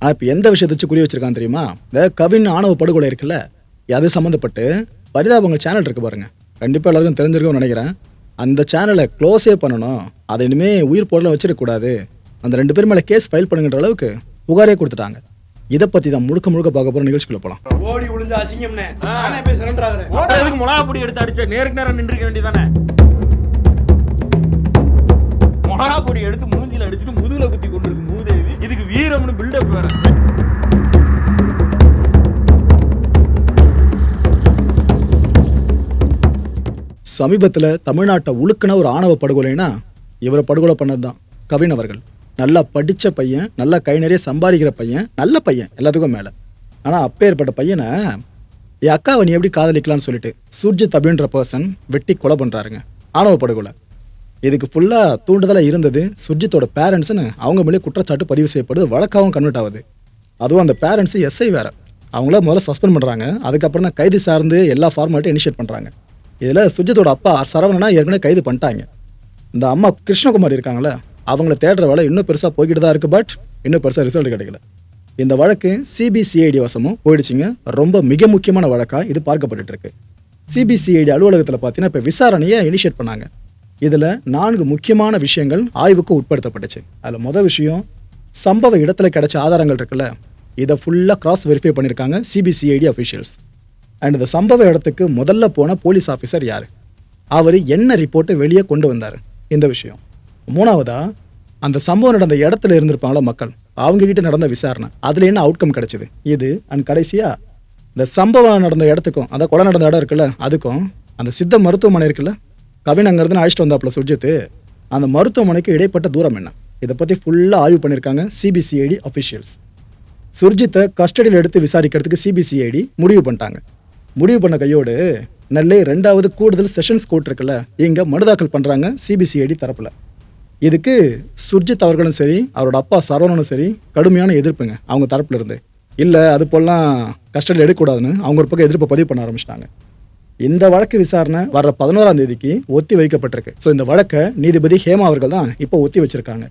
ஆனால் இப்போ எந்த விஷயத்தை வச்சு குறி வச்சிருக்கான் தெரியுமா? இந்த கவின் ஆணவ படுகொலை இருக்குல்ல அது சம்மந்தப்பட்டு பரிதாபங்கள் சேனல் இருக்கு பாருங்க. கண்டிப்பாக எல்லாருக்கும் தெரிஞ்சிருக்கும்னு நினைக்கிறேன். அந்த சேனலை க்ளோஸே பண்ணணும். அதை இனிமே உயிர் போடலாம் வச்சிடக்கூடாது. அந்த ரெண்டு பேர் மேலே கேஸ் ஃபைல் பண்ணுங்கிற அளவுக்கு புகாரே கொடுத்துட்டாங்க. இதை பற்றி தான் முழுக்க முழுக்க பார்க்க போகிற நிகழ்ச்சிக்குள்ள போகலாம் ஓடி விழுந்து அசிங்கம்னே. நானே போய் சரண்டர் ஆகுறேன். ஓடுறதுக்கு மிளகா பொடி எடுத்து அடிச்ச நேருக்கு நேரம் நின்றுக்க வேண்டியதானே? மிளகா பொடி எடுத்து மூஞ்சில அடிச்சுட்டு முதுகுல குத்தி கொண்டு இருக்கு மூதேவி இதுக்கு பில்டப் வேற. சமீபத்தில் தமிழ்நாட்டை உழுக்கின ஒரு ஆணவ படுகொலைனா இவரை படுகொலை பண்ணது தான் கவின் அவர்கள். நல்லா படித்த பையன் நல்லா கை நிறைய சம்பாதிக்கிற பையன் நல்ல பையன் எல்லாத்துக்கும் மேலே. ஆனால் அப்பேற்பட்ட பையனை என் அக்காவை நீ எப்படி காதலிக்கலாம்னு சொல்லிட்டு சூர்ஜித் அப்படின்ற பர்சன் வெட்டி கொலை பண்ணுறாருங்க ஆணவ படுகொலை. இதுக்கு ஃபுல்லாக தூண்டுதலாக இருந்தது. சுர்ஜித்தோட பேரண்ட்ஸ்னு அவங்க மேலே குற்றச்சாட்டு பதிவு செய்யப்படுது. வழக்காகவும் கன்வெர்ட் ஆகுது. அதுவும் அந்த பேரண்ட்ஸு எஸ்ஐ வேற. அவங்கள முதல்ல சஸ்பெண்ட் பண்ணுறாங்க அதுக்கப்புறம் தான் கைது சார்ந்து எல்லா ஃபார்மாலிட்டும் இனிஷியேட் பண்ணுறாங்க இதில் சுஜித்தோட அப்பா சரவணனா ஏற்கனவே கைது பண்ணிட்டாங்க. இந்த அம்மா கிருஷ்ணகுமார் இருக்காங்களே அவங்கள தேடுற வேலை இன்னும் பெருசாக போய்கிட்டு தான் இருக்குது பட் இன்னும் பெருசாக ரிசல்ட் கிடைக்கல. இந்த வழக்கு சிபிசிஐடி வசமும் போயிடுச்சுங்க. ரொம்ப மிக முக்கியமான வழக்காக இது பார்க்கப்பட்டுருக்கு சிபிசிஐடி அலுவலகத்தில் பார்த்தீங்கன்னா இப்போ விசாரணையை இனிஷியேட் பண்ணாங்க. இதில் நான்கு முக்கியமான விஷயங்கள் ஆய்வுக்கு உட்படுத்தப்பட்டுச்சு. அதில் மொதல் விஷயம் சம்பவ இடத்துல கிடைச்ச ஆதாரங்கள் இருக்குல்ல இதை ஃபுல்லாக கிராஸ் வெரிஃபை பண்ணியிருக்காங்க சிபிசிஐடி அஃபிஷியல்ஸ் அண்ட் இந்த சம்பவ இடத்துக்கு முதல்ல போன போலீஸ் ஆஃபீஸர் யார்? அவர் என்ன ரிப்போர்ட்டை வெளியே கொண்டு வந்தார்? இந்த விஷயம். மூணாவதா அந்த சம்பவம் நடந்த இடத்துல இருந்திருப்பாங்களா மக்கள் அவங்க கிட்ட நடந்த விசாரணை அதில் என்ன அவுட்கம் கிடச்சிது? இது அண்ட் கடைசியாக இந்த சம்பவம் நடந்த இடத்துக்கும் அதான் கொலை நடந்த இடம் இருக்குல்ல அதுக்கும் அந்த சித்த மருத்துவமனை இருக்குல்ல கவின் அங்கேருந்து அழைச்சிட்டு வந்தாப்புல சுஜித்து அந்த மருத்துவமனைக்கு இடைப்பட்ட தூரம் என்ன? இதை பற்றி ஃபுல்லாக ஆய்வு பண்ணியிருக்காங்க சிபிசிஐடி அஃபிஷியல்ஸ் சுர்ஜித்தை கஸ்டடியில் எடுத்து விசாரிக்கிறதுக்கு சிபிசிஐடி முடிவு பண்ணிட்டாங்க. முடிவு பண்ண கையோடு நெல்லை ரெண்டாவது கூடுதல் செஷன்ஸ் கோர்ட் இருக்குல்ல இங்கே மனு தாக்கல் பண்ணுறாங்க சிபிசிஐடி தரப்பில். இதுக்கு சுர்ஜித் அவர்களும் சரி அவரோட அப்பா சரவணனும் சரி கடுமையான எதிர்ப்புங்க அவங்க தரப்பில் இருந்து. இல்லை அது போலாம் கஸ்டடியில் எடுக்கக்கூடாதுன்னு அவங்க ஒரு பக்கம் எதிர்ப்பை பதிவு பண்ண ஆரம்பிச்சிட்டாங்க. இந்த வழக்கு விசாரணை வர்ற பதினோராம் தேதிக்கு ஒத்தி வைக்கப்பட்டிருக்கு. ஸோ இந்த வழக்கை நீதிபதி ஹேமா அவர்கள் தான் இப்போ ஒத்தி வச்சிருக்காங்க.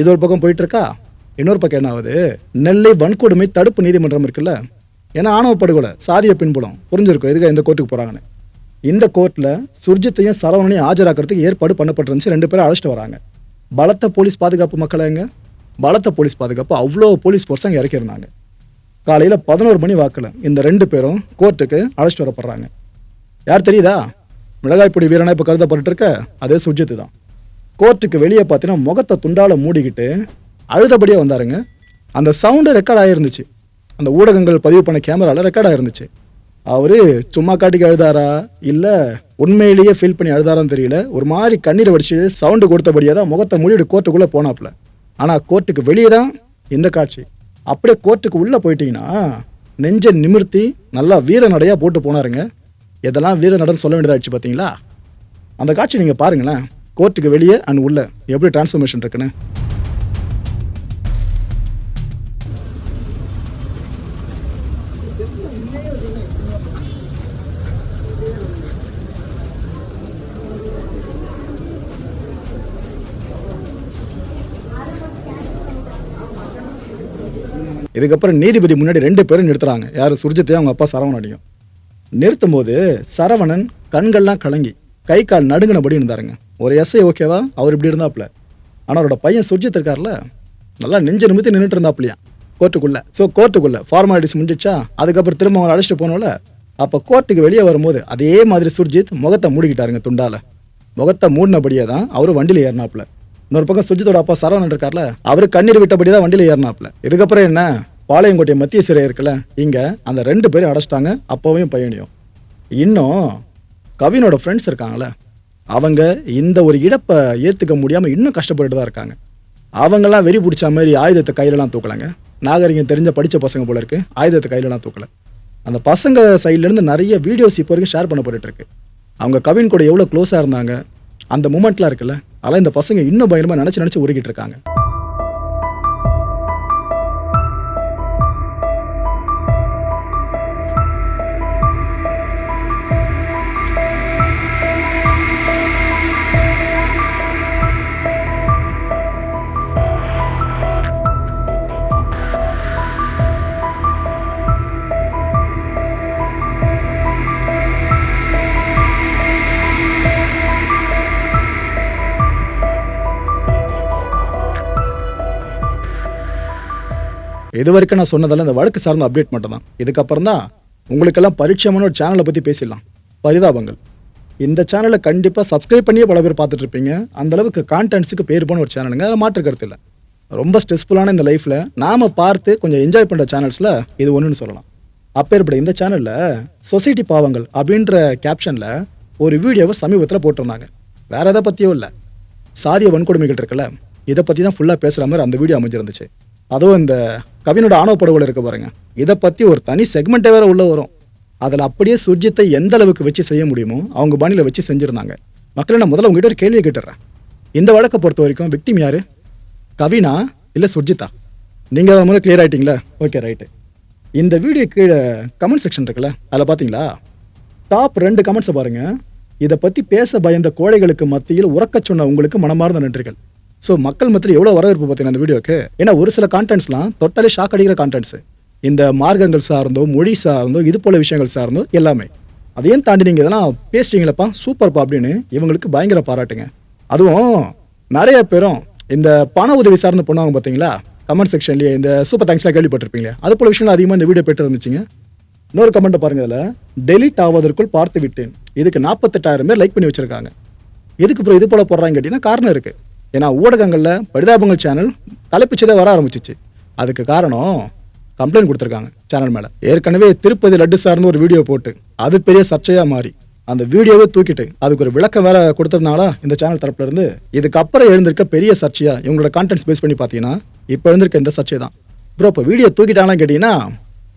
இது ஒரு பக்கம் போயிட்டு இருக்கா இன்னொரு பக்கம் என்ன ஆகுது? நெல்லை வன்கொடுமை தடுப்பு நீதிமன்றம் இருக்குல்ல? ஏன்னா ஆணவ படுகொலை சாதிய பின்புலம் புரிஞ்சிருக்கும். எதுக்கு இந்த கோர்ட்டுக்கு போகிறாங்கன்னு இந்த கோர்ட்டில் சுர்ஜித்தையும் சரவணனையும் ஆஜராக்கிறதுக்கு ஏற்பாடு பண்ணப்பட்டிருந்துச்சு. ரெண்டு பேரும் அழைச்சிட்டு வராங்க. பலத்த போலீஸ் பாதுகாப்பு மக்களை எங்க பலத்த போலீஸ் பாதுகாப்பு. அவ்வளோ போலீஸ் ஃபோர்ஸ் அங்கே இறக்கியிருந்தாங்க. காலையில் பதினோரு மணி வாக்கில் இந்த ரெண்டு பேரும் கோர்ட்டுக்கு அழைச்சிட்டு வரப்படுறாங்க யார் தெரியுதா? மிளகாய் பொடி வீரனா இப்போ கருதப்பட்டு இருக்க அதே சுஜித்து தான். கோர்ட்டுக்கு வெளியே பார்த்தீங்கன்னா முகத்தை துண்டால மூடிக்கிட்டு அழுதபடியாக வந்தாருங்க. அந்த சவுண்டு ரெக்கார்ட் ஆகிருந்துச்சு அந்த ஊடகங்கள் பதிவு பண்ண கேமராவில் ரெக்கார்ட் ஆகிருந்துச்சு அவர் சும்மா காட்டிக்கு அழுதாரா? இல்லை உண்மையிலேயே ஃபீல் பண்ணி அழுதாரான்னு தெரியல. ஒரு மாதிரி கண்ணீர் வடிச்சு சவுண்டு கொடுத்தபடியாக தான் முகத்தை மூடிட்டு கோர்ட்டுக்குள்ளே போனாப்புல. ஆனால் கோர்ட்டுக்கு வெளியே தான் இந்த காட்சி. அப்படியே கோர்ட்டுக்கு உள்ளே போயிட்டீங்கன்னா நெஞ்சை நிமிர்த்தி நல்லா வீர நடையாக போட்டு போனாருங்க. இதெல்லாம் வீர நடன் சொல்ல வேண்டியதாகிடுச்சு பார்த்தீங்களா? அந்த காட்சி நீங்கள் பாருங்களேன். கோர்ட்டுக்கு வெளியே அண்ட் உள்ள எப்படி டிரான்ஸ்ஃபர்மேஷன் இருக்குன்னு. இதுக்கப்புறம் நீதிபதி முன்னாடி ரெண்டு பேரும் நிறுத்துறாங்க. யார்? சுர்ஜித்தையும் அவங்க அப்பா சரவணனையும். நிறுத்தும் போது சரவணன் கண்கள்லாம் கலங்கி கை கால் நடுங்கினபடி இருந்தாருங்க. ஒரு எஸ்ஐ ஓகேவா அவர் இப்படி இருந்தாப்புல. ஆனால் அவரோட பையன் சுர்ஜித் இருக்கார்ல? நல்லா நெஞ்சு நிமித்தி நின்றுட்டு இருந்தாப்புலையா? கோர்ட்டுக்குள்ளே. ஸோ கோர்ட்டுக்குள்ளே. ஃபார்மாலிட்டிஸ் முடிஞ்சிச்சா அதுக்கப்புறம் திரும்ப அவங்களை அழைச்சிட்டு போனோம்ல? அப்போ கோர்ட்டுக்கு வெளியே வரும்போது அதே மாதிரி சுர்ஜித் முகத்தை மூடிக்கிட்டாருங்க துண்டால. முகத்தை மூடினபடியே தான் அவர் வண்டியில் ஏறினாப்புல. இன்னொரு பக்கம் சுஜித்தோட அப்பா சரவணன் இருக்கார்ல? அவர் கண்ணீர் விட்டபடி தான் வண்டியில் ஏறினாப்புல. இதுக்கப்புறம் என்ன? பாளையங்கோட்டை மத்திய சிறை இருக்குல்ல இங்கே அந்த ரெண்டு பேரும் அடைச்சிட்டாங்க அப்போவையும் பையனையும். இன்னும் கவினோட ஃப்ரெண்ட்ஸ் இருக்காங்களே அவங்க இந்த ஒரு இழப்பை ஏற்றுக்க முடியாமல் இன்னும் கஷ்டப்பட்டு தான் இருக்காங்க. அவங்கெல்லாம் வெறி பிடிச்ச மாதிரி ஆயுதத்தை கையிலலாம் தூக்கலாங்க. நாகரிகம் தெரிஞ்ச படித்த பசங்க போல இருக்கு ஆயுதத்தை கையிலலாம் தூக்கல. அந்த பசங்க சைட்லேருந்து நிறைய வீடியோஸ் இப்போ வரைக்கும் ஷேர் பண்ண இருக்கு. அவங்க கவின் கூட எவ்வளோ க்ளோஸாக இருந்தாங்க அந்த மூமெண்ட்லாம் இருக்குல்ல அதெல்லாம் இந்த பசங்க இன்னும் பயங்கரமாக நினச்சி நினச்சி உருகிட்டு இருக்காங்க. இது வரைக்கும் நான் சொன்னதெல்லாம் இந்த வழக்கு சார்ந்த அப்டேட் மட்டும் தான் இதுக்கப்புறம் தான் உங்களுக்கெல்லாம் பரிட்சமான ஒரு சேனலை பற்றி பேசிடலாம். பரிதாபங்கள். இந்த சேனலை கண்டிப்பாக சப்ஸ்கிரைப் பண்ணியே பல பேர் பார்த்துட்டு இருப்பீங்க. அந்த அளவுக்கு கான்டென்ட்ஸுக்கு பேர் போன ஒரு சேனலுங்க அதில் மாற்று கருத்து இல்லை. ரொம்ப ஸ்ட்ரெஸ்ஃபுல்லான இந்த லைஃப்பில் நாம் பார்த்து கொஞ்சம் என்ஜாய் பண்ணுற சேனல்ஸில் இது ஒன்றுன்னு சொல்லலாம். அப்பேற்பட இந்த சேனலில் சொசைட்டி பாவங்கள் அப்படின்ற கேப்ஷனில் ஒரு வீடியோவை சமீபத்தில் போட்டிருந்தாங்க. வேறு எதை பற்றியும் இல்லை. சாதிய வன்கொடுமைகள் இருக்குல்ல இதை பற்றி தான் ஃபுல்லாக பேசுகிற மாதிரி அந்த வீடியோ அமைஞ்சிருந்துச்சு. அதுவும் இந்த கவினோட ஆணவ படுகொலை இருக்க பாருங்க. இதை பற்றி ஒரு தனி செக்மெண்ட்டே வேற உள்ளே வரும். அதில் அப்படியே சுர்ஜித்தை எந்த அளவுக்கு வச்சு செய்ய முடியுமோ அவங்க பாணியில் வச்சு செஞ்சுருந்தாங்க. மக்களை நான் முதல்ல உங்ககிட்ட ஒரு கேள்வியை கேட்டுறேன். இந்த வழக்கை பொறுத்த வரைக்கும் விக்டிம் யார்? கவினா இல்லை சுர்ஜிதா நீங்கள் முதல்ல கிளியர் ஆகிட்டிங்களா ஓகே ரைட்டு இந்த வீடியோ கீழே கமெண்ட் செக்ஷன் இருக்குல்ல அதில் பார்த்தீங்களா டாப் ரெண்டு கமெண்ட்ஸை பாருங்கள் இதை பற்றி பேச பயந்த கோழைகளுக்கு மத்தியில் உறக்க சொன்ன உங்களுக்கு மனமார்ந்த நன்றிகள். ஸோ மக்கள் மத்தியில் எவ்வளோ வரவேற்பு பார்த்தீங்கன்னா அந்த வீடியோக்கு? ஏன்னா ஒரு சில கான்டென்ட்ஸ்லாம் தொட்டாலே ஷாக் அடிக்கிற கான்டென்ட்ஸ் இந்த மார்க்கங்கள் சார்ந்தோ மொழி சார்ந்தோ இது போல விஷயங்கள் சார்ந்தோ எல்லாமே. அதையும் தாண்டி நீங்கள் இதெல்லாம் பேசுறீங்களப்பா சூப்பர்ப்பா அப்படின்னு இவங்களுக்கு பயங்கர பாராட்டுங்க. அதுவும் நிறைய பேரும் இந்த பண உதவி சார்ந்து பண்ணுவாங்க பார்த்தீங்களா? கமெண்ட் செக்ஷன்லேயே இந்த சூப்பர் தேங்க்ஸ்லாம் கேள்விப்பட்டிருப்பீங்களே? அது போல விஷயங்கள் அதிகமாக இந்த வீடியோ பெற்று இருந்துச்சுங்க. இன்னொரு கமெண்ட் பாருங்க இதில் டெலிட் ஆவதற்குள் பார்த்து விட்டேன். இதுக்கு நாற்பத்தெட்டாயிரம் பேர் லைக் பண்ணி வச்சிருக்காங்க. எதுக்கு அப்புறம் இது போல போடுறாங்க கேட்டிங்கன்னா காரணம் இருக்குது ஏன்னா ஊடகங்களில் பரிதாபங்கள் சேனல் தலைப்பிச்சதே வர ஆரம்பிச்சிச்சு. அதுக்கு காரணம் கம்ப்ளைண்ட் கொடுத்துருக்காங்க சேனல் மேலே. ஏற்கனவே திருப்பதி லட்டு சார்ந்து ஒரு வீடியோ போட்டு அது பெரிய சர்ச்சையாக மாறி. அந்த வீடியோவை தூக்கிட்டு அதுக்கு ஒரு விளக்கம் வேற கொடுத்ததுனால இந்த சேனல் தரப்புல இருந்து இதுக்கப்புறம் எழுந்திருக்க பெரிய சர்ச்சையா இவங்களோட கான்டென்ட்ஸ் பேஸ் பண்ணி பார்த்தீங்கன்னா இப்போ எழுந்திருக்க இந்த சர்ச்சை தான். ப்ரோ இப்போ வீடியோ தூக்கிட்டாங்கன்னு கேட்டிங்கன்னா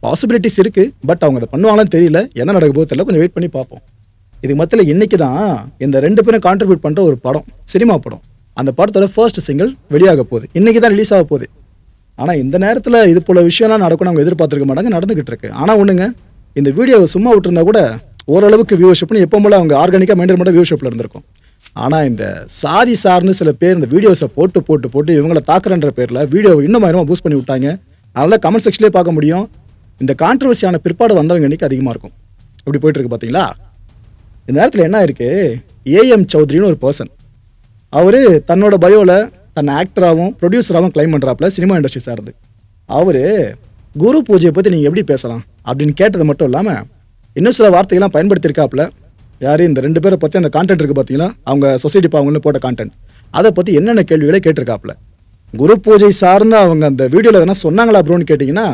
பாசிபிலிட்டிஸ் இருக்கு பட் அவங்க அதை பண்ணுவாங்களான்னு தெரியல. என்ன நடக்க போகுது தெரியல. கொஞ்சம் வெயிட் பண்ணி பார்ப்போம். இதுக்கு மத்தியில் இன்னைக்கு தான் இந்த ரெண்டு பேரும் கான்ட்ரிபியூட் பண்ணுற ஒரு படம் சினிமா படம். அந்த படத்தோட ஃபர்ஸ்ட் சிங்கிள் வெளியாக போகுது. இன்னைக்கு தான் ரிலீஸ் ஆக போகுது. ஆனால் இந்த நேரத்தில் இது போல விஷயம்லாம் நடக்கும் அவங்க எதிர்பார்த்துருக்க மாட்டாங்க நடந்துகிட்டு இருக்கு. ஆனால் ஒன்றுங்க இந்த வீடியோவை சும்மா விட்டுருந்தா கூட ஓரளவுக்கு வியூஷிப்னு எப்போ போல அவங்க ஆர்கானிக்காக மெயின்டைன் பண்ண வியூஷிப்பில் இருந்திருக்கும். ஆனால் இந்த சாதி சார்ந்து சில பேர் இந்த வீடியோஸை போட்டு போட்டு போட்டு இவங்களை தாக்குறன்ற பேரில் வீடியோவை இன்னும் பயங்கரமாக பூஸ்ட் பண்ணி விட்டாங்க. அதனால் கமெண்ட் செக்ஷன்லேயே பார்க்க முடியும். இந்த கான்ட்ரவர்சியான பிற்பாடு வந்தவங்க இன்றைக்கி அதிகமாக இருக்கும். இப்படி போயிட்டுருக்கு பார்த்தீங்களா இந்த நேரத்தில் என்ன இருக்குது ஏஎம் சௌத்ரின்னு ஒரு பர்சன் அவர் தன்னோட பயோவில் தன்னை ஆக்டராகவும் ப்ரொடியூசராகவும் கிளைம் பண்ணுறாப்புல சினிமா இண்டஸ்ட்ரி சார்ந்து. அவர் குரு பூஜையை பற்றி நீங்கள் எப்படி பேசலாம்? அப்படின்னு கேட்டது மட்டும் இல்லாமல் இன்னும் சில வார்த்தைகள்லாம் பயன்படுத்தியிருக்காப்புல. யார் இந்த ரெண்டு பேரை பற்றி அந்த கான்டென்ட் இருக்குது பார்த்தீங்களா அவங்க சொசைட்டி பாவங்கள்னு போட்ட கான்டென்ட் அதை பற்றி என்னென்ன கேள்விகளை கேட்டிருக்காப்புல? குரு பூஜை சார்ந்து அவங்க அந்த வீடியோவில் எதனா சொன்னாங்களா ப்ரோன்னு கேட்டிங்கன்னா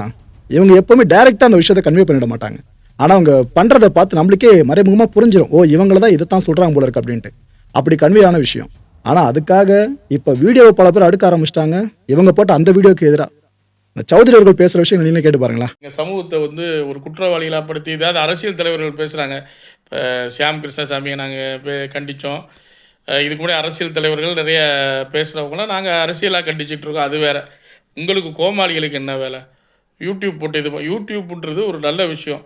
இவங்க எப்போவுமே டைரெக்டாக அந்த விஷயத்தை கன்வே பண்ணிட மாட்டாங்க. ஆனால் அவங்க பண்ணுறதை பார்த்து நம்மளுக்கே மறைமுகமாக புரிஞ்சிடும் ஓ இவங்கள தான் இதை தான் சொல்கிறாங்க போல இருக்கு அப்படின்ட்டு. அப்படி கன்வே ஆன விஷயம். ஆனால் அதுக்காக இப்போ வீடியோவை பல பேர் அடுக்க ஆரம்பிச்சிட்டாங்க. இவங்க போட்ட அந்த வீடியோக்கு எதிராக இந்த சௌத்ரி அவர்கள் பேசுகிற விஷயம் நீங்களே கேட்டு பாருங்களேன். எங்கள் சமூகத்தை வந்து ஒரு குற்றவாளிகளாக படுத்தி ஏதாவது அரசியல் தலைவர்கள் பேசுகிறாங்க இப்போ சியாம் கிருஷ்ணசாமியை நாங்கள் கண்டித்தோம் இதுக்கு முன்னாடி அரசியல் தலைவர்கள் நிறைய பேசுகிறவங்களாம் நாங்கள் அரசியலாக கண்டிச்சிட்ருக்கோம். அது வேறு. உங்களுக்கு கோமாளிகளுக்கு என்ன வேலை? யூடியூப் போட்டு இது ப- யூடியூப்ன்றது ஒரு நல்ல விஷயம்.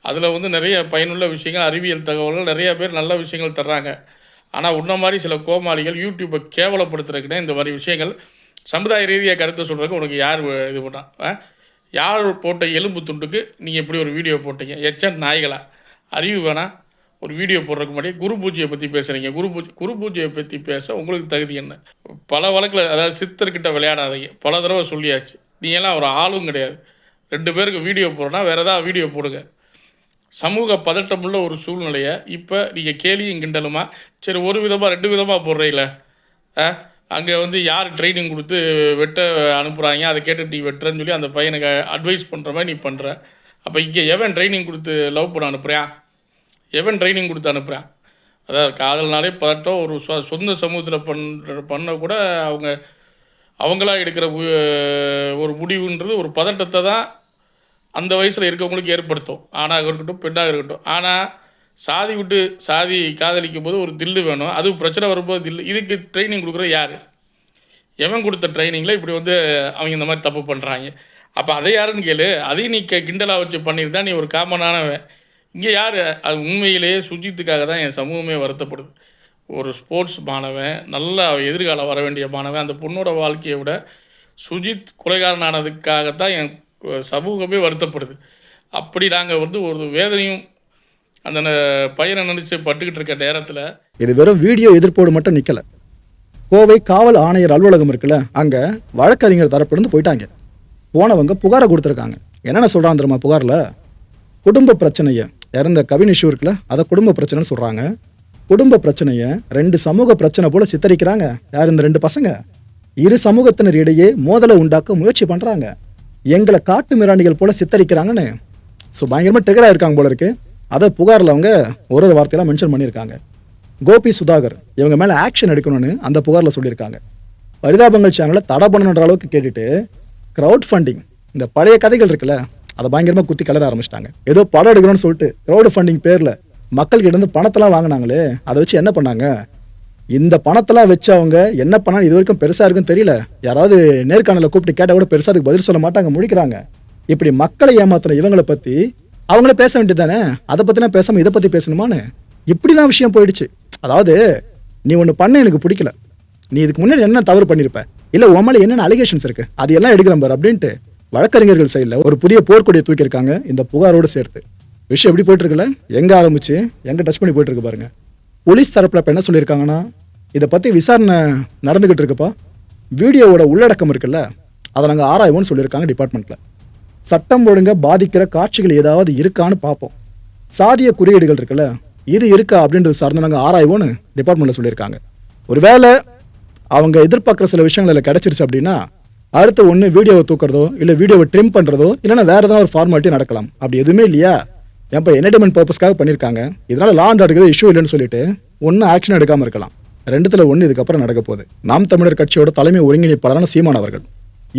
அதில் வந்து நிறைய பயனுள்ள விஷயங்கள் அறிவியல் தகவல்கள் நிறைய பேர் நல்ல விஷயங்கள் தர்றாங்க. ஆனால் உன்ன மாதிரி சில கோமாளிகள் யூடியூப்பை கேவலப்படுத்துறதுக்குன்னே இந்த மாதிரி விஷயங்கள் சமுதாய ரீதியாக கருத்தை சொல்கிறதுக்கு உனக்கு யார் இது பண்ணால் ஆ? யார் போட்ட எலும்பு துண்டுக்கு நீங்கள் இப்படி ஒரு வீடியோ போட்டீங்க? எச்சன் நாய்களா? அறிவு வேணாம் ஒரு வீடியோ போடுறதுக்கு முன்னாடி குரு பூஜையை பற்றி பேசுகிறீங்க குரு பூஜை குரு பூஜையை பற்றி பேச உங்களுக்கு தகுதி என்ன? பல வழக்கில் அதாவது சித்தர்கிட்ட விளையாடாதீங்க. பல தடவை சொல்லியாச்சு. நீ எல்லாம் ஒரு ஆளும் கிடையாது. ரெண்டு பேருக்கு வீடியோ போடுறோன்னா வேறு ஏதாவது வீடியோ போடுங்க. சமூக பதட்டமுள்ள ஒரு சூழ்நிலையை இப்போ நீங்கள் கேலியும் கிண்டலுமா? சரி ஒரு விதமாக ரெண்டு விதமாக போடுறீங்கள அங்கே வந்து யார் ட்ரைனிங் கொடுத்து வெட்ட அனுப்புகிறாங்க அதை கேட்டு நீ வெட்டுறன்னு சொல்லி அந்த பையனுக்கு அட்வைஸ் பண்ணுற மாதிரி நீ பண்ணுற அப்போ இங்கே எவன் ட்ரைனிங் கொடுத்து லவ் பண்ண அனுப்புகிறான் எவன் ட்ரைனிங் கொடுத்து அனுப்புகிறான் அதாவது காதல்னாலே பதட்டம் ஒரு சொ சொந்த சமூகத்தில் பண்ணுற பண்ண கூட அவங்க அவங்களா எடுக்கிற ஒரு முடிவுன்றது ஒரு பதட்டத்தை தான் அந்த வயசில் இருக்கவங்களுக்கு ஏற்படுத்தும். ஆணாக இருக்கட்டும் பெண்ணாக இருக்கட்டும். ஆனால் சாதி விட்டு சாதி காதலிக்கும் போது ஒரு தில்லு வேணும். அது பிரச்சனை வரும்போது தில்லு. இதுக்கு ட்ரைனிங் கொடுக்குற யார்? எவன் கொடுத்த ட்ரைனிங்கில் இப்படி வந்து அவங்க இந்த மாதிரி தப்பு பண்ணுறாங்க அப்போ அதை யாருன்னு கேளு. அதையும் நீ கே- கிண்டலாக வச்சு பண்ணியிருந்தா நீ ஒரு காமனானவன் இங்கே யார்? அது உண்மையிலேயே சுஜித்துக்காக தான் என் சமூகமே வருத்தப்படுது. ஒரு ஸ்போர்ட்ஸ் மாணவன் நல்ல எதிர்காலம் வர வேண்டிய மாணவன் அந்த பொண்ணோட வாழ்க்கையை விட சுஜித் கொலைகாரனானதுக்காகத்தான் என் சமூகமே வருத்தப்படுது. அப்படி நாங்கள் வந்து ஒரு வேதனையும் அந்த ந- பையனை நினச்சி பட்டுக்கிட்டு இருக்க நேரத்தில் இது வெறும் வீடியோ எதிர்ப்போடு மட்டும் நிற்கலை கோவை காவல் ஆணையர் அலுவலகம் இருக்குல்ல அங்கே வழக்கறிஞர் தரப்பிலிருந்து போயிட்டாங்க. போனவங்க புகாரை கொடுத்துருக்காங்க. என்னென்ன சொல்கிறாங்க தெரியுமா புகாரில்? குடும்ப பிரச்சனையை இறந்த கவின் இஷ்யூ இருக்குல்ல அதை குடும்ப பிரச்சனைன்னு சொல்கிறாங்க குடும்ப பிரச்சனையை ரெண்டு சமூக பிரச்சனை போல சித்தரிக்கிறாங்க. யார் இந்த ரெண்டு பசங்க? இரு சமூகத்தினர் இடையே மோதலை உண்டாக்க முயற்சி பண்ணுறாங்க எங்களை காட்டு மிராண்டிகள் போல சித்தரிக்கிறாங்கன்னு. ஸோ பயங்கரமாக டெகராக இருக்காங்க போல இருக்கு. அதை புகாரில் அவங்க ஒரு ஒரு வார்த்தையெல்லாம் மென்ஷன் பண்ணியிருக்காங்க. கோபி சுதாகர் இவங்க மேலே ஆக்ஷன் எடுக்கணும்னு அந்த புகாரில் சொல்லியிருக்காங்க. பரிதாபங்கள் சேனலை தடை பண்ணணுன்ற அளவுக்கு கேட்டுட்டு க்ரௌட் ஃபண்டிங் இந்த பழைய கதைகள் இருக்குல்ல அதை பயங்கரமாக குத்தி கலர ஆரம்பிச்சிட்டாங்க. ஏதோ படம் எடுக்கணும்னு சொல்லிட்டு க்ரௌட் ஃபண்டிங் பேரில் மக்கள்கிட்ட இருந்து பணத்தெல்லாம் வாங்கினாங்களே அதை வச்சு என்ன பண்ணாங்க? இந்த பணத்தெல்லாம் வச்சு அவங்க என்ன பண்ணாலும் இது வரைக்கும் பெருசாக இருக்குன்னு தெரியல. யாராவது நேர்காணலை கூப்பிட்டு கேட்டால் கூட பெருசாக அதுக்கு பதில் சொல்ல மாட்டாங்க முடிக்கிறாங்க இப்படி மக்களை ஏமாத்தின இவங்களை பற்றி அவங்கள பேச வேண்டியதானே அதை பற்றிலாம் பேசாமல் இதை பற்றி பேசணுமான்னு? இப்படிலாம் விஷயம் போயிடுச்சு. அதாவது நீ ஒன்று பண்ண எனக்கு பிடிக்கல. நீ இதுக்கு முன்னாடி என்ன தவறு பண்ணியிருப்ப இல்லை உன் மேலே என்னென்ன அலிகேஷன்ஸ் இருக்கு? அது எல்லாம் எடுக்கிறேன் பாரு அப்படின்ட்டு வழக்கறிஞர்கள் சைடில் ஒரு புதிய போர்க்கொடியை தூக்கியிருக்காங்க இந்த புகாரோடு சேர்த்து. விஷயம் எப்படி போயிட்டு இருக்குல்ல? எங்கே ஆரம்பிச்சு எங்கே டச் பண்ணி போயிட்டு இருக்கு பாருங்க. போலீஸ் தரப்பில் இப்போ என்ன சொல்லியிருக்காங்கன்னா இதை பற்றி விசாரணை நடந்துக்கிட்டு இருக்குப்பா வீடியோவோட உள்ளடக்கம் இருக்குல்ல அதை நாங்கள் ஆராய்வோம்னு சொல்லியிருக்காங்க டிபார்ட்மெண்ட்டில் சட்டம் ஒழுங்கை பாதிக்கிற காட்சிகள் ஏதாவது இருக்கான்னு பார்ப்போம். சாதிய குறியீடுகள் இருக்குல்ல இது இருக்கா அப்படின்றது சார்ந்து நாங்கள் ஆராய்வோன்னு டிபார்ட்மெண்ட்டில் சொல்லியிருக்காங்க. ஒருவேளை அவங்க எதிர்பார்க்குற சில விஷயங்கள் இல்லை கிடச்சிருச்சு அப்படின்னா அடுத்து ஒன்று வீடியோவை தூக்குறதோ இல்லை வீடியோவை ட்ரிம் பண்ணுறதோ இல்லைன்னா வேறு எதனா ஒரு ஃபார்மாலிட்டி நடக்கலாம். அப்படி எதுவுமே இல்லையா? ஏன்ப்பா என்டர்டைன்மெண்ட் பர்பஸ்க்காக பண்ணியிருக்காங்க. இதனால் லா அண்ட் ஆர்டருக்கு இஷ்யூ இல்லைன்னு சொல்லிட்டு ஒன்றும் ஆக்ஷன் எடுக்காமல் இருக்கலாம். ரெண்டுத்துல ஒன்று இதுக்கப்புறம் நடக்க போகுது. நாம் தமிழர் கட்சியோட தலைமை ஒருங்கிணைப்பாளரான சீமான் அவர்கள்.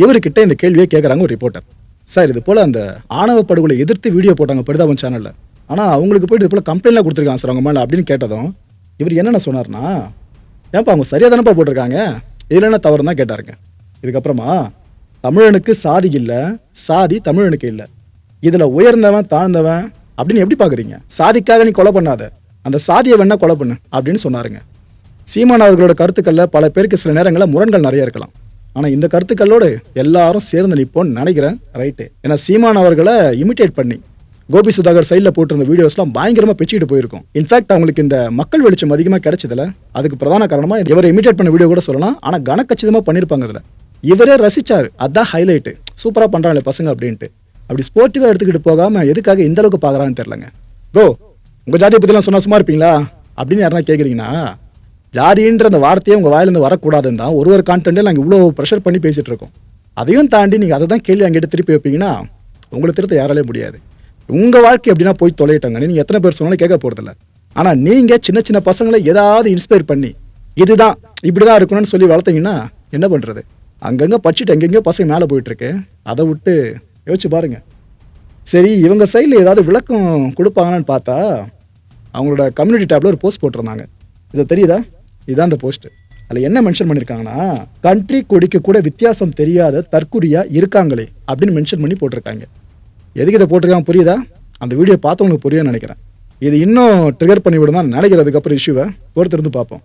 இவர்கிட்ட இந்த கேள்வியை கேட்குறாங்க ஒரு ரிப்போர்ட்டர் சார் இது போல் அந்த ஆணவ படுகொலை எதிர்த்து வீடியோ போட்டாங்க பரிதாபம் சேனலில் ஆனால் அவங்களுக்கு போயிட்டு இது போல் கம்ப்ளைண்ட்லாம் கொடுத்துருக்காங்க சார் அவங்க மேலே அப்படின்னு கேட்டதும் இவர் என்னென்ன சொன்னார்னா ஏன்ப்பா அவங்க சரியாக தானேப்பா போட்டிருக்காங்க? இதில் என்ன தவறு தான் கேட்டாருங்க. இதுக்கப்புறமா தமிழனுக்கு சாதி இல்லை சாதி தமிழனுக்கு இல்லை. இதில் உயர்ந்தவன் தாழ்ந்தவன் அப்படின்னு எப்படி பார்க்குறீங்க சாதிக்காக நீ கொலை பண்ணாத. அந்த சாதியை வேணா கொலை பண்ணு அப்படின்னு சொன்னாருங்க. சீமான் அவர்களோட கருத்துக்களில் பல பேருக்கு சில நேரங்களில் முரண்கள் நிறைய இருக்கலாம். ஆனால் இந்த கருத்துக்களோடு எல்லாரும் சேர்ந்து நிற்போன்னு நினைக்கிறேன். ரைட்டு ஏன்னா சீமான் அவர்களை இமிட்டேட் பண்ணி கோபி சுதாகர் சைடில் போட்டிருந்த வீடியோஸ்லாம் பயங்கரமாக பிச்சுக்கிட்டு போயிருக்கும். இன்ஃபேக்ட் அவங்களுக்கு இந்த மக்கள் வெளிச்சம் அதிகமாக கிடைச்சதில்ல அதுக்கு பிரதான காரணமாக இவரை இமிட்டேட் பண்ண வீடியோ கூட சொல்லலாம். ஆனால் கனக்கச்சிதமாக பண்ணியிருப்பாங்க அதில். இவரே ரசிச்சார். அதான் ஹைலைட்டு சூப்பராக பண்ணுறாங்களே பசங்க அப்படின்ட்டு. அப்படி ஸ்போர்ட்டிவாக எடுத்துக்கிட்டு போகாமல் எதுக்காக இந்த அளவுக்கு பார்க்குறான்னு தெரிலங்க ப்ரோ உங்கள் ஜாதியை பற்றிலாம் சொன்னால் சும்மா இருப்பீங்களா? அப்படின்னு யாருன்னா கேட்குறீங்கன்னா ஜாதின்ற அந்த வார்த்தையே உங்கள் வாயிலேருந்து வரக்கூடாதுன்னு தான் ஒரு ஒரு கான்டென்ட்டில் நாங்கள் இவ்வளோ ப்ரெஷர் பண்ணி பேசிகிட்டு இருக்கோம் அதையும் தாண்டி நீங்கள் அதை தான் கேள்வி அங்கிட்டு திருப்பி வைப்பீங்கன்னா உங்களை திருத்த யாராலே முடியாது. உங்கள் வாழ்க்கை எப்படின்னா போய் தொலையிட்டாங்க. நீங்கள் எத்தனை பேர் சொன்னாலும் கேட்க போகிறதில்ல ஆனால் நீங்கள் சின்ன சின்ன பசங்களை ஏதாவது இன்ஸ்பயர் பண்ணி இதுதான் இப்படி தான் இருக்கணும்னு சொல்லி வளர்த்தீங்கன்னா என்ன பண்ணுறது அங்கங்கே படிச்சுட்டு எங்கெங்கேயோ பசங்க மேலே போயிட்டுருக்கு. அதை விட்டு யோசிச்சு பாருங்கள் சரி இவங்க சைடில் ஏதாவது விளக்கம் கொடுப்பாங்கன்னு பார்த்தா அவங்களோட கம்யூனிட்டி டேப்பில் ஒரு போஸ்ட் போட்டிருந்தாங்க. இது தெரியுதா? இதுதான் அந்த போஸ்ட் அதில் என்ன மென்ஷன் பண்ணியிருக்காங்கன்னா கண்ட்ரி கொடிக்கு கூட வித்தியாசம் தெரியாத தற்குறியாக இருக்காங்களே அப்படின்னு மென்ஷன் பண்ணி போட்டிருக்காங்க. எதுக்கு இதை போட்டிருக்காங்க புரியுதா? அந்த வீடியோ பார்த்தவங்களுக்கு புரியும்னு நினைக்கிறேன். இது இன்னும் ட்ரிகர் பண்ணி விடும் தான் நினைக்கிறதுக்கு இஷ்யூவை பொறுத்திருந்து பார்ப்போம்.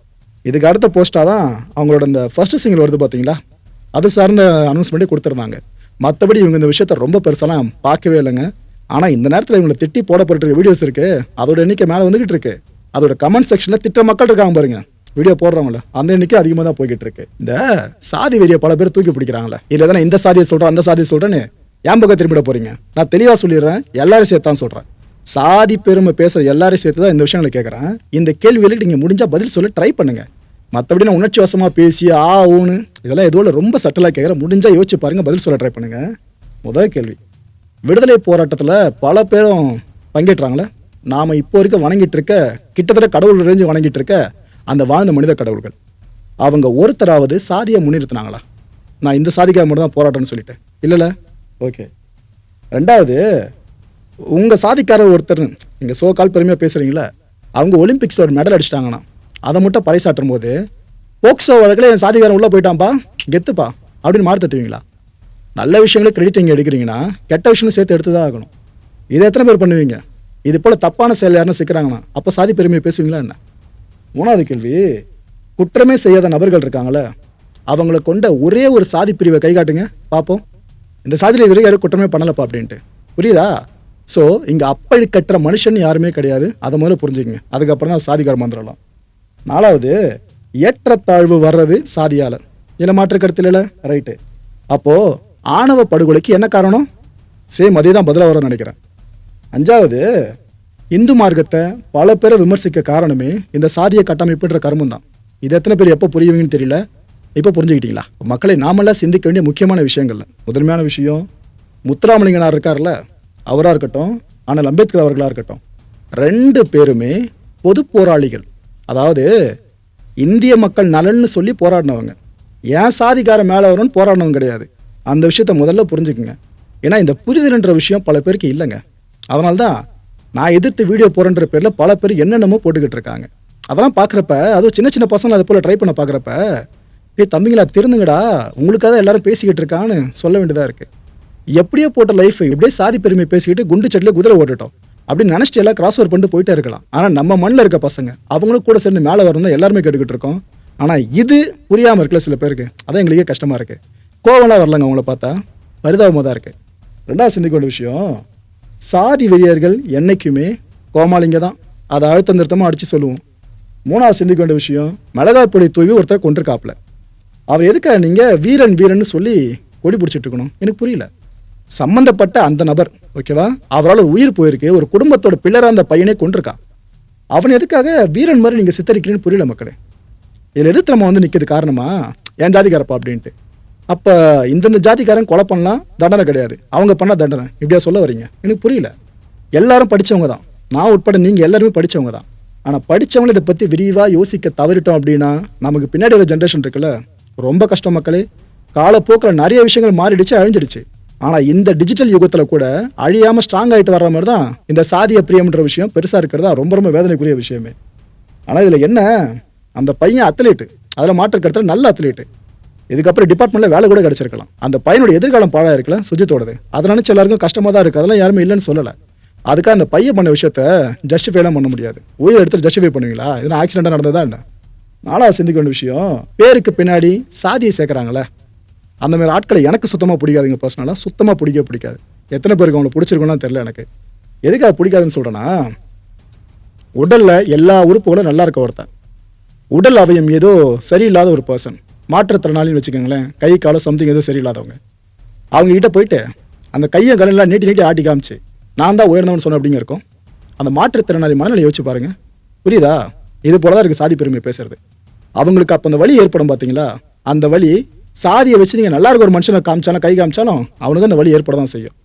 இதுக்கு அடுத்த போஸ்ட்டாக தான் அவங்களோட இந்த ஃபர்ஸ்ட் சிங்கிள் வருது பார்த்தீங்களா? அது சார்ந்த அனௌன்ஸ்மெண்ட்டே கொடுத்துருந்தாங்க. மற்றபடி இவங்க இந்த விஷயத்த ரொம்ப பெருசெல்லாம் பார்க்கவே இல்லைங்க. ஆனால் இந்த நேரத்தில் இவங்களை திட்டி போடப்பட்டிருக்க வீடியோஸ் இருக்குது அதோட எண்ணிக்கை மேலே வந்துக்கிட்டு இருக்கு. அதோட கமெண்ட் செக்ஷனில் திட்ட மக்கள் இருக்காங்க பாருங்கள் வீடியோ போடுறவங்கள அந்த எண்ணிக்கை அதிகமாக தான் போய்கிட்டு இருக்கு. இந்த சாதி வெறிய பல பேர் தூக்கி பிடிக்கிறாங்களே. இல்லை தானே இந்த சாதியை சொல்கிறேன் அந்த சாதியை சொல்கிறேன்னு ஏன் பக்கம் திரும்பிட போகிறீங்க நான் தெளிவாக சொல்லிடுறேன் எல்லாரும் சேர்த்து தான் சொல்கிறேன் சாதி பெருமை பேசுகிற எல்லாரையும் சேர்த்து தான் இந்த விஷயங்களை கேட்குறேன் இந்த கேள்விகளுக்கு நீங்கள் முடிஞ்சால் பதில் சொல்ல ட்ரை பண்ணுங்கள் மற்றபடி நான் உணர்ச்சி வசமாக பேசி ஆ ஊனு இதெல்லாம் எதுவும் ரொம்ப சட்டலாக கேட்குறேன் முடிஞ்சால் யோசிச்சு பாருங்கள் பதில் சொல்ல ட்ரை பண்ணுங்கள் முதல் கேள்வி விடுதலை போராட்டத்தில் பல பேரும் பங்கேற்றாங்களே. நாம் இப்போ வரைக்கும் வணங்கிட்டு இருக்க கிட்டத்தட்ட கடவுள் ரேஞ்சு வணங்கிட்டு இருக்க அந்த வாழ்ந்த மனித கடவுள்கள். அவங்க ஒருத்தராவது சாதியை முன்னிறுத்தினாங்களா? நான் இந்த சாதிக்காக மட்டும் தான் போராட்டம்னு சொல்லிட்டேன். இல்லைல்ல? ஓகே. ரெண்டாவது உங்கள் சாதிக்காரர் ஒருத்தர் நீங்கள் சோ கால் பெருமையாக பேசுகிறீங்களா அவங்க ஒலிம்பிக்ஸில் ஒரு மெடல் அடிச்சிட்டாங்கண்ணா அதை மட்டும் பறைசாற்றும் போது போக்சோ வழக்கில் என் சாதிக்காரன் உள்ளே போயிட்டான்ப்பா கெத்துப்பா. அப்படின்னு மாறு தட்டுவீங்களா? நல்ல விஷயங்களை கிரெடிட் நீங்கள் எடுக்கிறீங்கன்னா கெட்ட விஷயங்களும் சேர்த்து எடுத்து தான் ஆகணும். இதை எத்தனை பேர் பண்ணுவீங்க? இது போல் தப்பான செயல் யாருன்னா சிக்கிறாங்கன்னா அப்போ சாதி பெருமையை பேசுவீங்களா என்ன? மூணாவது கேள்வி குற்றமே செய்யாத நபர்கள் இருக்காங்களே அவங்கள கொண்ட ஒரே ஒரு சாதி பிரிவை கை காட்டுங்க பார்ப்போம் இந்த சாதியில் இதுவரை யாரும் குற்றமே பண்ணலப்பா அப்படின்ட்டு. புரியுதா? ஸோ இங்கே அப்பழி கட்டுற மனுஷன் யாருமே கிடையாது. அதை முதல்ல புரிஞ்சுக்கங்க. அதுக்கப்புறம் தான் சாதிக்காரம் வந்துடலாம் நாலாவது ஏற்றத்தாழ்வு வர்றது சாதியால். இல்லை மாற்று கருத்தில் இல்லை ரைட்டு அப்போது ஆணவ படுகொலைக்கு என்ன காரணம்? சேம் அதே தான் பதிலாக வரும்னு நினைக்கிறேன். அஞ்சாவது இந்து மார்க்கத்தை பல பேரை விமர்சிக்க காரணமே இந்த சாதிய கட்டமைப்புன்ற கர்மம் தான் இது எத்தனை பேர் எப்போ புரியுவீங்கன்னு தெரியல. இப்போ புரிஞ்சுக்கிட்டீங்களா? மக்களை நாமெல்லாம் சிந்திக்க வேண்டிய முக்கியமான விஷயங்கள்ல. முதன்மையான விஷயம் முத்துராமலிங்கனார் இருக்கார்ல அவராக இருக்கட்டும் ஆனால் அம்பேத்கர் அவர்களாக இருக்கட்டும் ரெண்டு பேருமே பொது போராளிகள். அதாவது இந்திய மக்கள் நலன்னு சொல்லி போராடினவங்க. ஏன் சாதிக்கார மேலே வரும்னு போராடினவங்க கிடையாது. அந்த விஷயத்த முதல்ல புரிஞ்சுக்குங்க. ஏன்னா இந்த புரிதல்ன்ற விஷயம் பல பேருக்கு இல்லைங்க. அதனால்தான் நான் எதிர்த்து வீடியோ போகிறேன்ற பேரில் பல பேர் என்னென்னமோ போட்டுக்கிட்டு இருக்காங்க. அதெல்லாம் பார்க்குறப்ப அதுவும் சின்ன சின்ன பசங்களை அதை போல் ட்ரை பண்ண பார்க்குறப்ப ஏய் தம்பிங்களா திருந்துங்கடா. உங்களுக்காக தான் எல்லாரும் பேசிக்கிட்டு இருக்கான்னு சொல்ல வேண்டியதாக இருக்குது எப்படியோ போட்ட லைஃப் இப்படியே சாதி பெருமை பேசிக்கிட்டு குண்டு சட்டில் குதிரை ஓட்டுட்டோம். அப்படின்னு நினச்சிட்டு எல்லாம் கிராஸ் ஓவர் பண்ணிட்டு போயிட்டே இருக்கலாம். ஆனால் நம்ம மண்ணில் இருக்க பசங்க அவங்களும் கூட சேர்ந்து மேலே வரணும் தான் எல்லாருமே கேட்டுக்கிட்டு இருக்கோம். ஆனால் இது புரியாமல் இருக்குல்ல சில பேருக்கு. அதான் எங்களுக்கே கஷ்டமாக இருக்குது கோவம்லாம் வரலங்க அவங்கள பார்த்தா. பரிதாபமாக தான் இருக்குது ரெண்டாவது சிந்திக்க வேண்டிய விஷயம் சாதி வெறியர்கள் என்னைக்குமே கோமாளிங்க தான் அதை அழுத்தம் திருத்தமாக அடித்து சொல்லுவோம். மூணாவது சிந்திக்க வேண்டிய விஷயம் மிளகாய் பொடி தூவி ஒருத்தர் கொண்டிருக்காப்புல அவர் எதுக்காக நீங்கள் வீரன் வீரன்னு சொல்லி கொடி பிடிச்சிட்டு இருக்கணும்? எனக்கு புரியல. சம்மந்தப்பட்ட அந்த நபர் ஓகேவா? அவரால் ஒரு உயிர் போயிருக்கு ஒரு குடும்பத்தோட பிள்ளராக அந்த பையனே கொண்டிருக்கான் அவன் எதுக்காக வீரன் மாதிரி நீங்கள் சித்தரிக்கிறீன்னு புரியல மக்களே. இதில் எதிர்த்து நம்ம வந்து நிற்கிறது காரணமா? என் ஜாதிக்காரப்பா அப்படின்ட்டு. அப்போ இந்தந்த ஜாதிக்காரன் கொலை பண்ணலாம் தண்டனை கிடையாது. அவங்க பண்ண தண்டனை. இப்படியா சொல்ல வரீங்க? எனக்கு புரியல. எல்லாரும் படித்தவங்க தான். நான் உட்பட நீங்கள் எல்லாருமே படித்தவங்க தான். ஆனால் படித்தவங்களை இதை பற்றி விரிவாக யோசிக்க தவறிட்டோம் அப்படின்னா நமக்கு பின்னாடி உள்ள ஜென்ரேஷன் இருக்குல்ல ரொம்ப கஷ்டம் மக்களே. காலப்போக்கில் நிறைய விஷயங்கள் மாறிடுச்சு அழிஞ்சிடுச்சு. ஆனால் இந்த டிஜிட்டல் யுகத்தில் கூட அழியாமல் ஸ்ட்ராங் ஆகிட்டு வர்ற மாதிரி தான் இந்த சாதிய பிரியம்ன்ற விஷயம் பெருசாக இருக்கிறதா ரொம்ப ரொம்ப வேதனைக்குரிய விஷயமே. ஆனால் இதில் என்ன? அந்த பையன் அத்லீட்டு அதில் மாற்று நல்ல அத்லீட்டு இதுக்கப்புறம் டிபார்ட்மெண்ட்டில் வேலை கூட கிடச்சிருக்கலாம். அந்த பையனோட எதிர்காலம் பாழாக இருக்கலாம் சுஜித்தோடது. அதை நினச்சி எல்லாருக்கும் கஷ்டமாக தான் இருக்குது அதெல்லாம் யாருமே இல்லைன்னு சொல்லலை. அதுக்காக அந்த பையன் பண்ண விஷயத்த ஜஸ்டிஃபைலாம் பண்ண முடியாது. உயிர் எடுத்து ஜஸ்டிஃபை பண்ணுவீங்களா? இதெல்லாம் ஆக்சிடெண்ட்டாக நடந்ததா என்ன? நாலாவது சிந்திக்க வேண்டிய விஷயம் பேருக்கு பின்னாடி சாதியை சேர்க்குறாங்களே அந்த மாதிரி ஆட்களை எனக்கு சுத்தமாக பிடிக்காதுங்க பர்சனலாக சுத்தமாக பிடிக்க பிடிக்காது. எத்தனை பேருக்கு அவங்களை பிடிச்சிருக்கோம்லாம் தெரில எனக்கு. எதுக்காக பிடிக்காதுன்னு சொல்கிறேன்னா உடலில் எல்லா உறுப்புகளும் நல்லா இருக்க ஒருத்தன். உடல் அவயம் ஏதோ சரியில்லாத ஒரு பர்சன் மாற்றுத்திறனாளின்னு வச்சுக்கோங்களேன் கை காலம் சம்திங் எதுவும் சரியில்லாதவங்க. அவங்க கிட்ட போயிட்டு அந்த கையை கலெல்லாம் நீட்டி நீட்டி ஆட்டி காமிச்சு நான் தான் உயர்ந்தவன் சொன்னேன் அப்படிங்க இருக்கும். அந்த மாற்றுத்திறனாளி மனநிலை யோசிச்சு பாருங்கள் புரியுதா? இது போல தான் இருக்குது சாதி பெருமை பேசுறது. அவங்களுக்கு அப்போ அந்த வழி ஏற்படும் பார்த்தீங்களா அந்த வழி சாதியை வச்சு நீங்கள் நல்லா இருக்க ஒரு மனுஷனை காமிச்சாலும் கை காமிச்சாலும் அவனுக்கு அந்த வழி ஏற்பட தான் செய்யும்.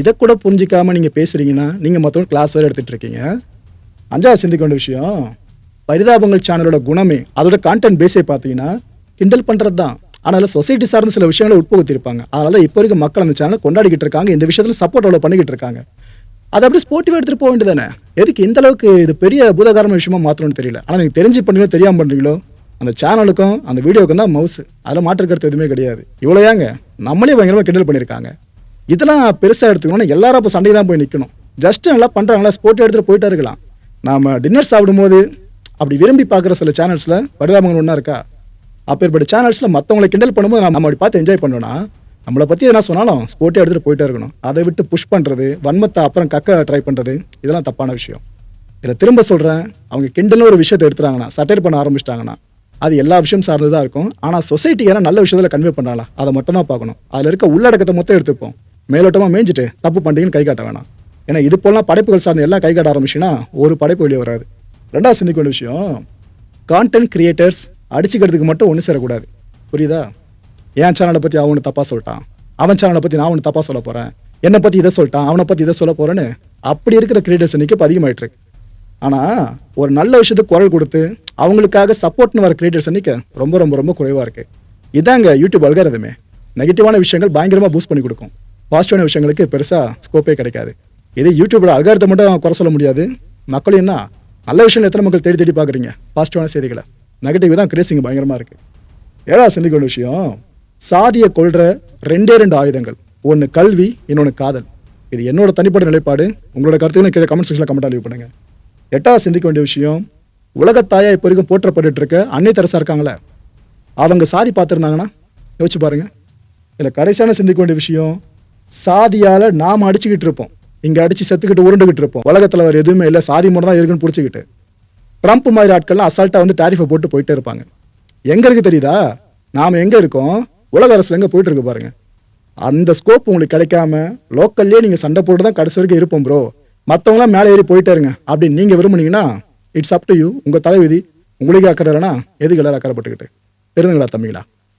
இதை கூட புரிஞ்சிக்காம நீங்கள் பேசுகிறீங்கன்னா நீங்கள் மற்றவங்க கிளாஸ் வேறு எடுத்துகிட்டு இருக்கீங்க. அஞ்சாவது சிந்திக்க வேண்டிய விஷயம் பரிதாபங்கள் சேனலோட குணமே அதோட கான்டென்ட் பேஸே பார்த்தீங்கன்னா கிண்டல் பண்ணுறது தான். ஆனால் சொசைட்டி சார்ந்த சில விஷயங்களை உட்புகுத்திருப்பாங்க அதனால தான் இப்போ இருக்க மக்கள் அந்த சேனலை கொண்டாடிக்கிட்டு இருக்காங்க. இந்த விஷயத்தில் சப்போர்ட் அவ்வளோ பண்ணிக்கிட்டு இருக்காங்க. அதை அப்படியே ஸ்போர்ட்டிவாக எடுத்துகிட்டு போக வேண்டியதானே எதுக்கு இந்த அளவுக்கு இது பெரிய பூதகாரமான விஷயமா மாற்றணும்னு தெரியல. ஆனால் நீங்கள் தெரிஞ்சு பண்ணுறீங்களோ தெரியாமல் பண்ணுறீங்களோ அந்த சேனலுக்கும் அந்த வீடியோக்கும் தான் மவுஸ் அதில் மாற்றுக்கிறது எதுவுமே கிடையாது. இவ்வளோ ஏங்க? நம்மளே பயங்கரமாக கிண்டல் பண்ணியிருக்காங்க. இதெல்லாம் பெருசாக எடுத்துக்கணும்னா எல்லாரும் அப்போ சண்டை தான் போய் நிற்கணும் ஜஸ்ட் நல்லா பண்ணுறாங்களா ஸ்போர்ட் எடுத்துகிட்டு போயிட்டே இருக்கலாம். நாம் டின்னர் சாப்பிடும்போது அப்படி விரும்பி பார்க்குற சில சேனல்ஸில் பரிதாபங்கள் ஒன்றா இருக்கா? அப்பேற்பட்ட சேனல்ஸில் மற்றவங்களை கிண்டல் பண்ணும்போது நம்ம அப்படி பார்த்து என்ஜாய் பண்ணோன்னா நம்மளை பற்றி எதனா சொன்னாலும் ஸ்போர்ட்டே எடுத்துகிட்டு போயிட்டே இருக்கணும். அதை விட்டு புஷ் பண்ணுறது வன்மத்தை அப்புறம் கக்க ட்ரை பண்ணுறது இதெல்லாம் தப்பான விஷயம். இதில் திரும்ப சொல்கிறேன் அவங்க கிண்டல்னு ஒரு விஷயத்தை எடுத்துறாங்கன்னா சட்டையர் பண்ண ஆரம்பிச்சிட்டாங்கன்னா அது எல்லா விஷயம் சார்ந்து தான் இருக்கும். ஆனால் சொசைட்டி ஏன்னா நல்ல விஷயத்தில் கன்வே பண்ணலாம் அதை மட்டும் தான் பார்க்கணும். அதில் இருக்க உள்ளடக்கத்தை மொத்தம் எடுத்துப்போம். மேலோட்டமாக மேய்ஞ்சிட்டு தப்பு பண்ணுறீங்கன்னு கை காட்ட வேணாம். ஏன்னா இது போலாம் படைப்புகள் சார்ந்து எல்லாம் கை காட்ட ஆரம்பிச்சுன்னா ஒரு படைப்பு வெளியே வராது. ரெண்டாவது சிந்திக்க வேண்டிய விஷயம் கான்டென்ட் கிரியேட்டர்ஸ் அடிச்சுக்கிறதுக்கு மட்டும் ஒன்று சேரக்கூடாது. புரியுதா? என் சேனலை பற்றி அவனு தப்பாக சொல்லிட்டான். அவன் சேனலை பற்றி நான் ஒன்று தப்பாக சொல்ல போகிறேன் என்னை பற்றி இதை சொல்லிட்டான் அவனை பற்றி இதை சொல்ல போகிறேன்னு அப்படி இருக்கிற கிரியேட்டர்ஸ் இன்றைக்கி அதிகமாகிட்டு அதிகமாயிட்டு இருக்கு. ஆனால் ஒரு நல்ல விஷயத்துக்கு குரல் கொடுத்து அவங்களுக்காக சப்போர்ட்னு வர கிரியேட்டர்ஸ் அன்னைக்கு ரொம்ப ரொம்ப ரொம்ப குறைவாக இருக்குது இதாங்க யூடியூப் அல்காரதுமே நெகட்டிவான விஷயங்கள் பயங்கரமாக பூஸ்ட் பண்ணி கொடுக்கும். பாசிட்டிவான விஷயங்களுக்கு பெருசாக ஸ்கோப்பே கிடைக்காது. இதே யூடியூபோட அல்காரத்தை மட்டும் குறை சொல்ல முடியாது. மக்களையும் தான். நல்ல விஷயம் எத்தனை மக்கள் தேடி தேடி பார்க்குறீங்க? பாசிட்டிவான செய்திகளை. நெகட்டிவ் தான் கிரேசிங் பயங்கரமாக இருக்குது ஏழாவது சிந்திக்க வேண்டிய விஷயம்? சாதியை கொள்கிற ரெண்டே ரெண்டு ஆயுதங்கள். ஒன்று கல்வி இன்னொன்று காதல். இது என்னோட தனிப்பட்ட நிலைப்பாடு. உங்களோட கருத்துக்களை கீழே கமெண்ட் செக்ஷனில் கமெண்ட் லீவ் பண்ணுங்கள் எட்டாவது சிந்திக்க வேண்டிய விஷயம் உலகத்தாயா இப்போ வரைக்கும் போற்றப்பட்டு இருக்க அன்னை தெரசா இருக்காங்களே. அவங்க சாதி பார்த்துருந்தாங்கன்னா யோசிச்சு பாருங்க. இதில் கடைசியான சிந்திக்க வேண்டிய விஷயம் சாதியால் நாம் அடிச்சுக்கிட்டு இருப்போம். இங்கே அடிச்சு செத்துக்கிட்டு உருண்டுகிட்டு இருப்போம். உலகத்தில் வேறு எதுவுமே இல்லை. சாதி மட்டும் தான் இருக்குன்னு பிடிச்சிக்கிட்டு. ட்ரம்ப் மாதிரி ஆட்கள்லாம் அசால்ட்டாக வந்து டாரிஃபை போட்டு போயிட்டே இருப்பாங்க. எங்கே இருக்குது தெரியுதா? நாம் எங்கே இருக்கோம்? உலக அரசில் எங்கே போயிட்டு இருக்கு அந்த ஸ்கோப் உங்களுக்கு கிடைக்காம லோக்கல்லே நீங்கள் சண்டை போட்டு தான் கடைசி வரைக்கும் இருப்போம் ப்ரோ மற்றவங்களாம் மேலே ஏறி போயிட்டே இருங்க. அப்படின்னு நீங்கள் விரும்புனீங்கன்னா இட்ஸ் அப் டு யூ உங்கள் தலைவிதி உங்களுக்கு அக்கறை இல்லைனா எதுக்கு எல்லாரும் அக்கறைப்பட்டுக்கிட்டு? தெரிஞ்சுங்களா தம்பிங்களா